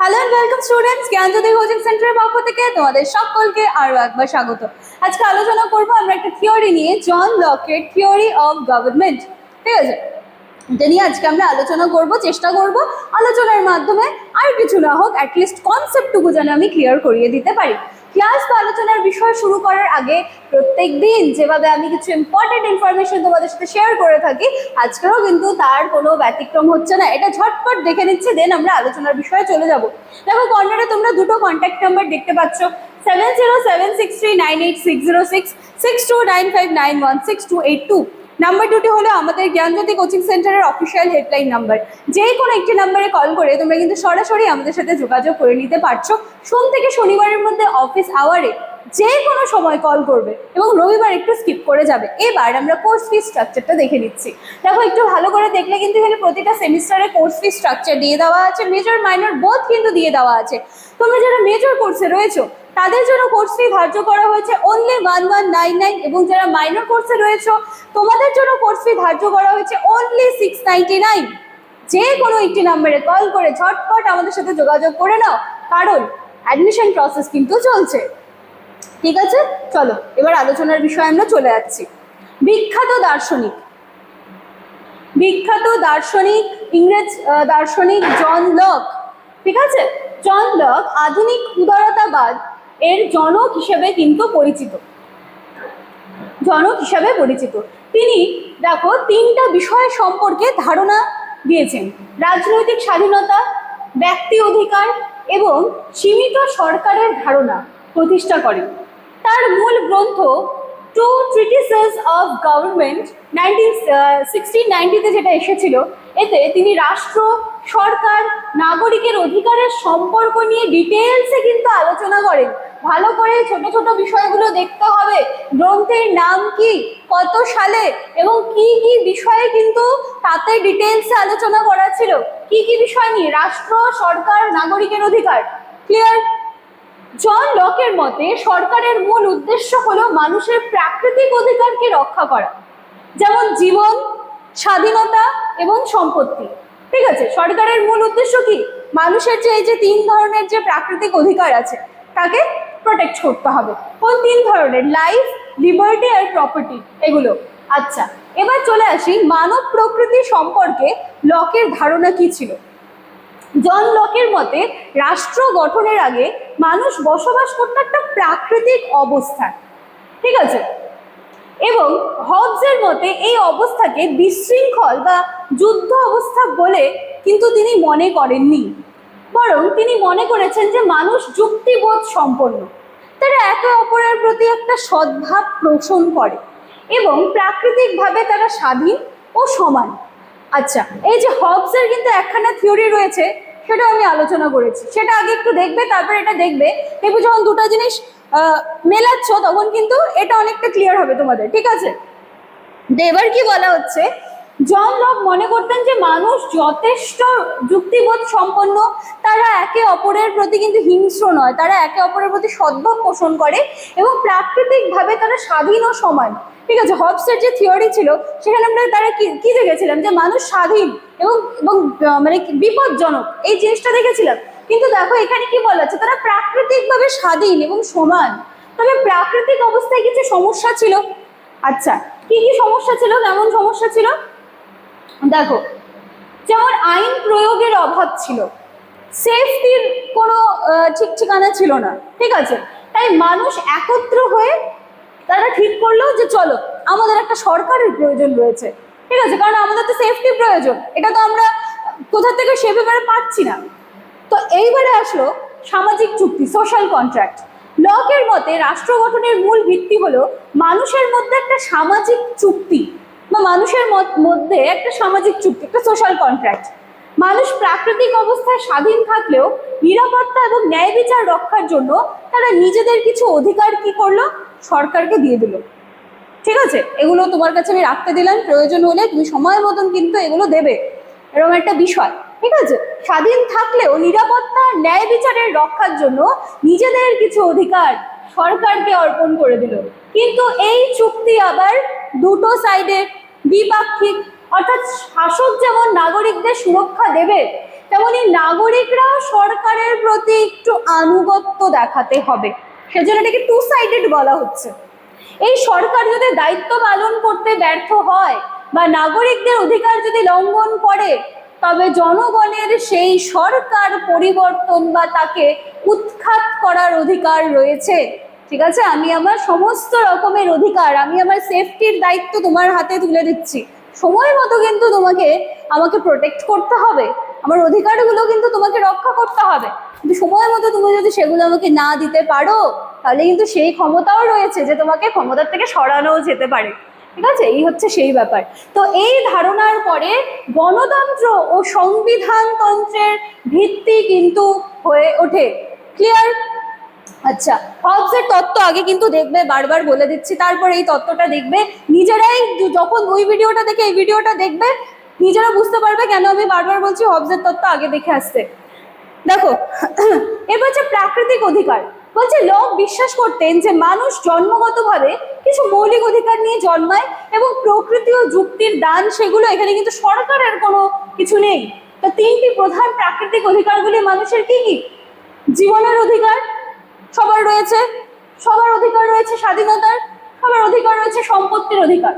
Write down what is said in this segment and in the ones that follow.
Hello and welcome students Gyanjyoti coaching সেন্টারের পক্ষ থেকে তোমাদের সকলকে আরও একবার স্বাগত। আজকে আলোচনা করব আমরা একটা থিওরি নিয়ে জন লকের থিওরি অফ গভর্নমেন্ট ঠিক আছে? এটা নিয়ে আজকে আমরা আলোচনা করব, চেষ্টা করব, আলোচনার মাধ্যমে আর কিছু না হোক অ্যাটলিস্ট কনসেপ্টটুকু যেন আমি ক্লিয়ার করিয়ে দিতে পারি। ক্লাস বা আলোচনার বিষয় শুরু করার আগে প্রত্যেক দিন যেভাবে আমি কিছু ইম্পর্টেন্ট ইনফরমেশন তোমাদের সাথে শেয়ার করে থাকি, আজকেও কিন্তু তার কোনো ব্যতিক্রম হচ্ছে না। এটা ঝটপট দেখে নিচ্ছি দেন আমরা আলোচনার বিষয়ে চলে যাব। দেখো, কর্নারে তোমরা দুটো কন্ট্যাক্ট নাম্বার দেখতে পাচ্ছ। Seven zero seven six three nine eight six zero six six two nine five nine one six two eight two number দুটি হলো আমাদের জ্ঞানজ্যোতি কোচিং সেন্টারের অফিসিয়াল হেল্পলাইন নাম্বার যেই কোনো একটি নাম্বারে কল করে তোমরা কিন্তু সরাসরি আমাদের সাথে যোগাযোগ করে নিতে পারছ। সোম থেকে শনিবারের মধ্যে অফিস আওয়ারে যে কোনো সময় কল করবে এবং রবিবার একটু স্কিপ করে যাবে। এবার আমরা কোর্স ফি স্ট্রাকচারটা দেখে নিচ্ছি। দেখো, একটু ভালো করে দেখলে কিন্তু এখানে প্রতিটা সেমিস্টারে কোর্স ফি স্ট্রাকচার দিয়ে দেওয়া আছে মেজর মাইনর বোথ কিন্তু দিয়ে দেওয়া আছে। তোমরা যারা মেজর কোর্সে রয়েছো, তাদের জন্য কোর্স ফি ধার্য করা হয়েছে only one one nine nine এবং যারা মাইনর কোর্সে রয়েছে, তোমাদের জন্য কোর্স ফি ধার্য করা হয়েছে অনলি সিক্স নাইনটি নাইন যে কোনো একটি নাম্বারে কল করে ঝটপট আমাদের সাথে যোগাযোগ করে নাও। কারণ অ্যাডমিশন প্রসেস কিন্তু চলছে। ঠিক আছে? চলো, এবার আলোচনার বিষয়ে আমরা চলে যাচ্ছি। বিখ্যাত দার্শনিক। বিখ্যাত দার্শনিক, ইংরেজ দার্শনিক জন লক। ঠিক আছে? জন লক আধুনিক উদারতাবাদ এর জনক হিসেবে কিন্তু পরিচিত। জনক হিসাবে পরিচিত। তিনি, দেখো, তিনটা বিষয় সম্পর্কে ধারণা দিয়েছেন। রাজনৈতিক স্বাধীনতা, ব্যক্তি অধিকার এবং সীমিত সরকারের ধারণা প্রতিষ্ঠা করেন। তার মূল গ্রন্থ two treatises of government nineteen sixteen নাইনটিতে যেটা এসেছিল, এতে তিনি রাষ্ট্র, সরকার, নাগরিকের অধিকারের সম্পর্ক নিয়ে ডিটেলসে কিন্তু আলোচনা করেন। ভালো করে ছোট ছোট বিষয়গুলো দেখতে হবে। গ্রন্থের নাম কি? কত সালে? এবং কি কি বিষয়ে কিন্তু তাতে ডিটেলসে আলোচনা করা ছিল? কি কি বিষয় নিয়ে? রাষ্ট্র, সরকার, নাগরিকের অধিকার। ক্লিয়ার জন লকের মতে সরকারের মূল উদ্দেশ্য হলো মানুষের প্রাকৃতিক অধিকারকে রক্ষা করা। যেমন জীবন, স্বাধীনতা এবং সম্পত্তি। ঠিক আছে, সরকারের মূল উদ্দেশ্য কি? মানুষের যে এই যে তিন ধরনের যে প্রাকৃতিক অধিকার আছে, তাকে প্রোটেক্ট করতে হবে। কোন তিন ধরনের? লাইফ লিবার্টি আর প্রপার্টি এগুলো। আচ্ছা এবার চলে আসি মানব প্রকৃতি সম্পর্কে, লকের ধারণা কি ছিল? জন লকের মতে, রাষ্ট্র গঠনের আগে মানুষ বসবাস করতো একটা প্রাকৃতিক অবস্থায় ঠিক আছে? এবং হবসের মতে এই অবস্থাকে বিশৃঙ্খল বা যুদ্ধ অবস্থা বলে কিন্তু তিনি মনে করেননি। বরং তিনি মনে করেছেন যে মানুষ যুক্তিবোধ সম্পন্ন। তারা একে অপরের প্রতি একটা সদ্ভাব পোষণ করে এবং প্রাকৃতিকভাবে তারা স্বাধীন ও সমান। আচ্ছা এই যে হবসের কিন্তু একখানা থিওরি রয়েছে সেটা আমি আলোচনা করেছি। সেটা আগে একটু দেখবে, তারপর এটা দেখবে। দেখবে যখন দুটো জিনিস মেলাচ্ছ, তখন কিন্তু এটা অনেকটা ক্লিয়ার হবে তোমাদের, ঠিক আছে? এবার কি বলা হচ্ছে? জন লক মনে করতেন যে মানুষ যথেষ্ট যুক্তিবোধ সম্পন্ন, তারা একে অপরের প্রতি কিন্তু হিংস্র নয়, তারা একে অপরের প্রতি সদ্ভাব পোষণ করে এবং প্রাকৃতিকভাবে তারা স্বাধীন ও সমান। ঠিক আছে, হবসের যে থিওরি ছিল, সেখানে আমরা তারা কি দেখেছিলাম? যে মানুষ স্বাধীন এবং এবং মানে বিপজ্জনক, এই জিনিসটা দেখেছিলাম। কিন্তু দেখো, এখানে কি বলা আছে? তারা প্রাকৃতিকভাবে স্বাধীন এবং সমান। তবে প্রাকৃতিক অবস্থায় কিছু সমস্যা ছিল? আচ্ছা কি কি সমস্যা ছিল? কেমন সমস্যা ছিল? দেখো, যেমন আইন প্রয়োগের অভাব ছিল সেফটির কোনো ঠিক ঠিকানা ছিল না, ঠিক আছে? তাই মানুষ একত্র হয়ে তারা ঠিক করল যে চলো, আমাদের একটা সরকারের প্রয়োজন রয়েছে, ঠিক আছে? কারণ আমাদের তো সেফটি প্রয়োজন, এটা তো আমরা কোথা থেকে সেভাবে পাচ্ছি না। তো এইবারে আসলো সামাজিক চুক্তি সোশ্যাল কন্ট্রাক্ট লকের মতে, রাষ্ট্র গঠনের মূল ভিত্তি হলো মানুষের মধ্যে একটা সামাজিক চুক্তি বা মানুষের মধ্যে একটা সামাজিক চুক্তি, একটা সোশ্যাল কন্ট্রাক্ট মানুষ প্রাকৃতিক অবস্থায় স্বাধীন থাকলেও নিরাপত্তা এবং ন্যায় বিচার রক্ষার জন্য তারা নিজেদের কিছু অধিকার কি করল? সরকারকে দিয়ে দিল। ঠিক আছে? এগুলো তোমার কাছে আমি রাখতে দিলাম। প্রয়োজন হলে তুমি সময় মতন কিন্তু এগুলো দেবে। এরকম একটা বিষয়। ঠিক আছে? স্বাধীন থাকলেও নিরাপত্তা, ন্যায় বিচারের রক্ষার জন্য নিজেদের কিছু অধিকার সরকারকে অর্পণ করে দিল। কিন্তু এই চুক্তি আবার দুটো সাইডের দ্বিপাক্ষিক, অর্থাৎ শাসক যেমন নাগরিকদের সুরক্ষা দেবে, তেমন নাগরিকরাও সরকারের প্রতি একটু আনুগত্য দেখাতে হবে। সেজন্য এটাকে টু সাইডেড বলা হচ্ছে। এই সরকার যদি দায়িত্ব পালন করতে ব্যর্থ হয় বা নাগরিকদের অধিকার যদি লঙ্ঘন করে, তবে জনগণের সেই সরকার পরিবর্তন বা তাকে উৎখাত করার অধিকার রয়েছে। ঠিক আছে? আমি আমার সমস্ত রকমের অধিকার, আমি আমার সেফটির দায়িত্ব তোমার হাতে তুলে দিচ্ছি। সময় মতো কিন্তু তোমাকে, আমাকে প্রোটেক্ট করতে হবে। আমার অধিকারগুলো কিন্তু তোমাকে রক্ষা করতে হবে। কিন্তু সময় মতো তুমি যদি সেগুলো আমাকে না দিতে পারো, তাহলে কিন্তু সেই ক্ষমতাও রয়েছে যে তোমাকে ক্ষমতার থেকে সরানোও যেতে পারে। ঠিক আছে? এই হচ্ছে সেই ব্যাপার। তো এই ধারণার পরে গণতন্ত্র ও সংবিধানতন্ত্রের ভিত্তি কিন্তু হয়ে ওঠে। ক্লিয়ার আচ্ছা হবসের তত্ত্ব আগে কিন্তু দেখবে, বারবার বলে দিচ্ছি, তারপর এই তত্ত্বটা দেখবে, নিজেরাই যখন ওই ভিডিওটা দেখে এই ভিডিওটা দেখবে, নিজেরা বুঝতে পারবে কেন আমি বারবার বলছি হবসের তত্ত্ব আগে দেখে আসতে। দেখো এবার হচ্ছে প্রাকৃতিক অধিকার। বলছে, লক বিশ্বাস করতেন যে মানুষ জন্মগতভাবে কিছু মৌলিক অধিকার নিয়ে জন্মায় এবং প্রকৃতি ও যুক্তির দান সেগুলো এখানে কিন্তু সরকারের কোনো কিছু নেই। তো তিনটি প্রধান প্রাকৃতিক অধিকারগুলি মানুষের কি কি? জীবনের অধিকার সবার রয়েছে, সবার অধিকার রয়েছে স্বাধীনতার, সবার অধিকার রয়েছে সম্পত্তির অধিকার।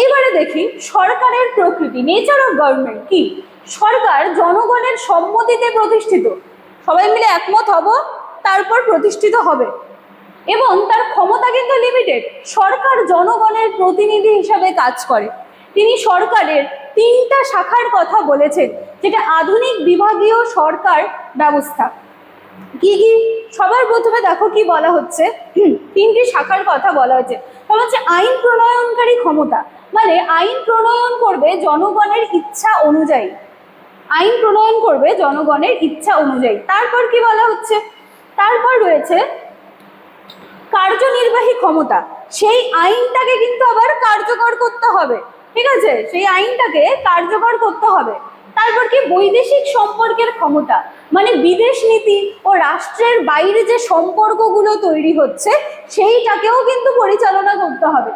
এইবারে দেখি সরকারের প্রকৃতি নেচার অফ গভর্নমেন্ট কি? সরকার জনগণের সম্মতিতে প্রতিষ্ঠিত। সবাই মিলে একমত হব, তারপর প্রতিষ্ঠিত হবে। এবং তার ক্ষমতা কিন্তু লিমিটেড সরকার জনগণের প্রতিনিধি হিসাবে কাজ করে। তিনি সরকারের তিনটা শাখার কথা বলেছেন, যেটা আধুনিক বিভাগীয় সরকার ব্যবস্থা। কি কি সবার প্রথমে দেখো কি বলা হচ্ছে। তিনটি শাখার কথা বলা হচ্ছে। তাহলে হচ্ছে আইন প্রণয়নকারী ক্ষমতা। মানে আইন প্রণয়ন করবে জনগণের ইচ্ছা অনুযায়ী। আইন প্রণয়ন করবে জনগণের ইচ্ছা অনুযায়ী। তারপর কি বলা হচ্ছে? তারপর রয়েছে কার্যনির্বাহী ক্ষমতা। সেই আইনটাকে কিন্তু আবার কার্যকর করতে হবে। ঠিক আছে? সেই আইনটাকে কার্যকর করতে হবে। তারপর কি বৈদেশিক সম্পর্কের ক্ষমতা? মানে বিদেশ নীতি ও রাষ্ট্রের বাইরে যে সম্পর্কগুলো তৈরি হচ্ছে, সেইটাকেও কিন্তু পরিচালনা করতে হবে।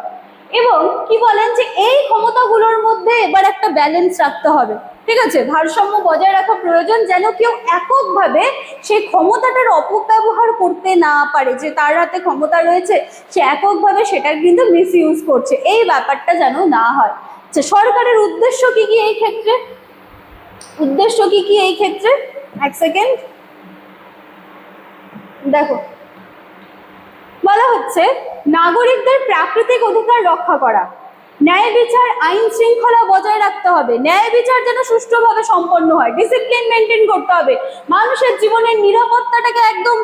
এবং কি বলেন যে এই ক্ষমতাগুলোর মধ্যে এবার একটা ব্যালেন্স রাখতে হবে। ঠিক আছে? ভারসাম্য বজায় রাখা প্রয়োজন যেন কেউ এককভাবে সেই ক্ষমতাটার অপব্যবহার করতে না পারে, যে তার হাতে ক্ষমতা রয়েছে, সে এককভাবে সেটার কিন্তু মিস করছে। এই ব্যাপারটা যেন না হয়। আচ্ছা সরকারের উদ্দেশ্য কি কি এই ক্ষেত্রে? উদ্দেশ্য কি কি এই ক্ষেত্রে? এক সেকেন্ড দেখো। বলা হচ্ছে, নাগরিকদের প্রাকৃতিক অধিকার রক্ষা করা। ন্যায় বিচার, আইন শৃঙ্খলা বজায় রাখতে হবে। ন্যায় বিচার যেন সুষ্ঠুভাবে সম্পন্ন হয়। ডিসিপ্লিন মেনটেন করতে হবে। মানুষের জীবনের নিরাপত্তাটাকে একদম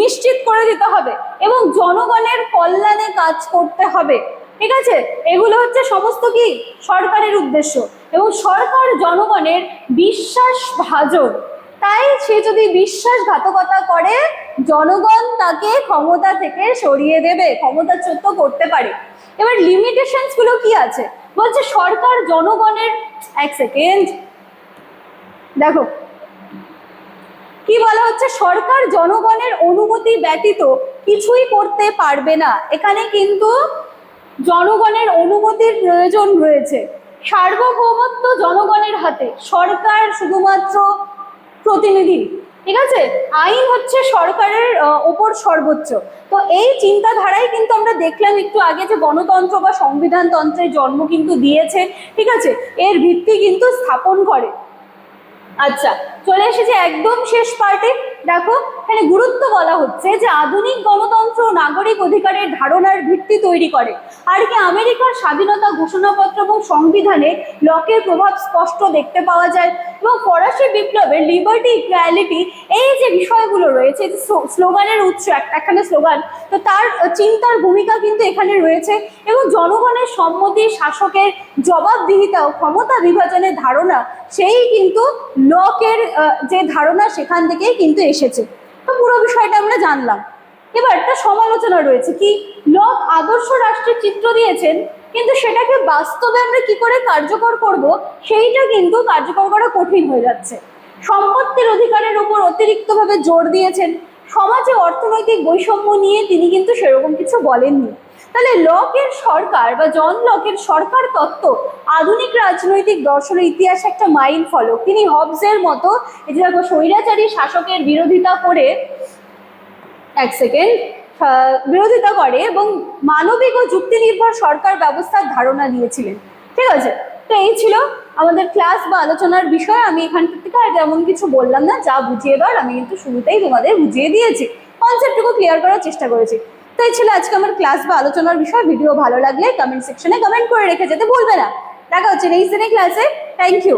নিশ্চিত করে দিতে হবে এবং জনগণের কল্যাণে কাজ করতে হবে। ঠিক আছে? এগুলো হচ্ছে সমস্ত কি? সরকারের উদ্দেশ্য। এবং সরকার জনগণের বিশ্বাস ভাজন তাই সে যদি বিশ্বাসঘাতকতা করে, জনগণ তাকে ক্ষমতা থেকে সরিয়ে দেবে, ক্ষমতাচ্যুত করতে পারে। এবার লিমিটেশনসগুলো কি আছে? বলছে সরকার জনগণের এক সেকেন্ড দেখো। কি বলা হচ্ছে? সরকার জনগণের অনুমতি ব্যতীত কিছুই করতে পারবে না। এখানে কিন্তু জনগণের অনুমতির প্রয়োজন রয়েছে। সার্বভৌমত্ব জনগণের হাতে, সরকার শুধুমাত্র প্রতিনিধি। ঠিক আছে? আইন হচ্ছে সরকারের ওপর সর্বোচ্চ। তো এই চিন্তাধারাই কিন্তু আমরা দেখলাম একটু আগে যে গণতন্ত্র বা সংবিধানতন্ত্রের জন্ম কিন্তু দিয়েছে। ঠিক আছে? এর ভিত্তি কিন্তু স্থাপন করে। আচ্ছা চলে এসেছে একদম শেষ পার্টে। দেখো এখানে গুরুত্ব বলা হচ্ছে যে আধুনিক গণতন্ত্র নাগরিক অধিকারের ধারণার ভিত্তি তৈরি করে। আর কি আমেরিকার স্বাধীনতা ঘোষণাপত্র এবং সংবিধানে লকের প্রভাব স্পষ্ট দেখতে পাওয়া যায় এবং ফরাসি বিপ্লবের লিবার্টি ইকুয়ালিটি এই যে বিষয়গুলো রয়েছে স্লোগানের উৎস এখানে স্লোগান, তো তার চিন্তার ভূমিকা কিন্তু এখানে রয়েছে এবং জনগণের সম্মতি, শাসকের জবাবদিহিতা ও ক্ষমতা বিভাজনের ধারণা, সেই কিন্তু লকের যে ধারণা সেখান থেকেই কিন্তু এসেছে। তো পুরো বিষয়টা আমরা জানলাম। এবার একটা সমালোচনা রয়েছে কি লক আদর্শ রাষ্ট্রের চিত্র দিয়েছেন, কিন্তু সেটাকে বাস্তবে আমরা কি করে কার্যকর করব, সেইটা কিন্তু কার্যকর করা কঠিন হয়ে যাচ্ছে। সম্পত্তির অধিকারের উপর অতিরিক্তভাবে জোর দিয়েছেন, সমাজে অর্থনৈতিক বৈষম্য নিয়ে তিনি কিন্তু সেরকম কিছু বলেননি। তাহলে লকের সরকার বা জন লকের সরকার তত্ত্ব আধুনিক রাজনৈতিক দর্শনের ইতিহাসে একটা মাইল ফলক। তিনি হবসের মতো এই যে স্বৈরাচারী শাসকের বিরোধিতা করে এক সেকেন্ড বিরোধিতা করে এবং মানবিক ও যুক্তি নির্ভর সরকার ব্যবস্থার ধারণা দিয়েছিলেন ঠিক আছে? তো এই ছিল আমাদের ক্লাস বা আলোচনার বিষয়। আমি এখান থেকে আর তেমন কিছু বললাম না, যা বুঝিয়ে দেওয়ার আমি কিন্তু শুরুতেই তোমাদের বুঝিয়ে দিয়েছি। কনসেপ্টটুকু ক্লিয়ার করার চেষ্টা করেছি। তো এই ছিল আজকে আমার ক্লাস বা আলোচনার বিষয়। ভিডিও ভালো লাগলে কমেন্ট সেকশনে কমেন্ট করে রেখে যেতে ভুলবে না। দেখা হচ্ছে নেক্সট দিনে ক্লাসে থ্যাংক ইউ